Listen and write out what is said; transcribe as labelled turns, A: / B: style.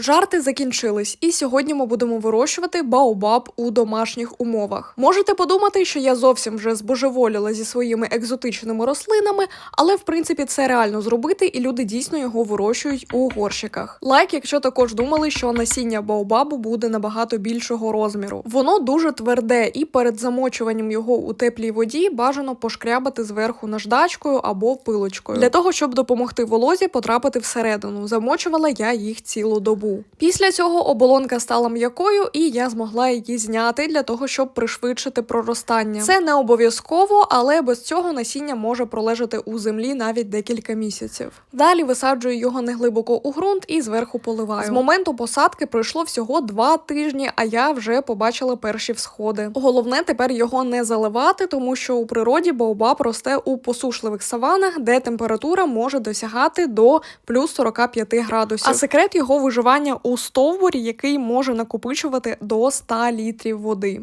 A: Жарти закінчились, і сьогодні ми будемо вирощувати баобаб у домашніх умовах. Можете подумати, що я зовсім вже збожеволіла зі своїми екзотичними рослинами, але в принципі це реально зробити, і люди дійсно його вирощують у горщиках. Лайк, якщо також думали, що насіння баобабу буде набагато більшого розміру. Воно дуже тверде, і перед замочуванням його у теплій воді бажано пошкрябати зверху наждачкою або пилочкою для того, щоб допомогти волозі потрапити всередину. Замочувала я їх цілу добу. Після цього оболонка стала м'якою, і я змогла її зняти для того, щоб пришвидшити проростання. Це не обов'язково, але без цього насіння може пролежати у землі навіть декілька місяців. Далі висаджую його неглибоко у ґрунт і зверху поливаю. З моменту посадки пройшло всього два тижні, а я вже побачила перші всходи. Головне тепер його не заливати, тому що у природі баобаб росте у посушливих саванах, де температура може досягати до плюс 45 градусів. А секрет його виживання у стовбурі, який може накопичувати до 100 літрів води.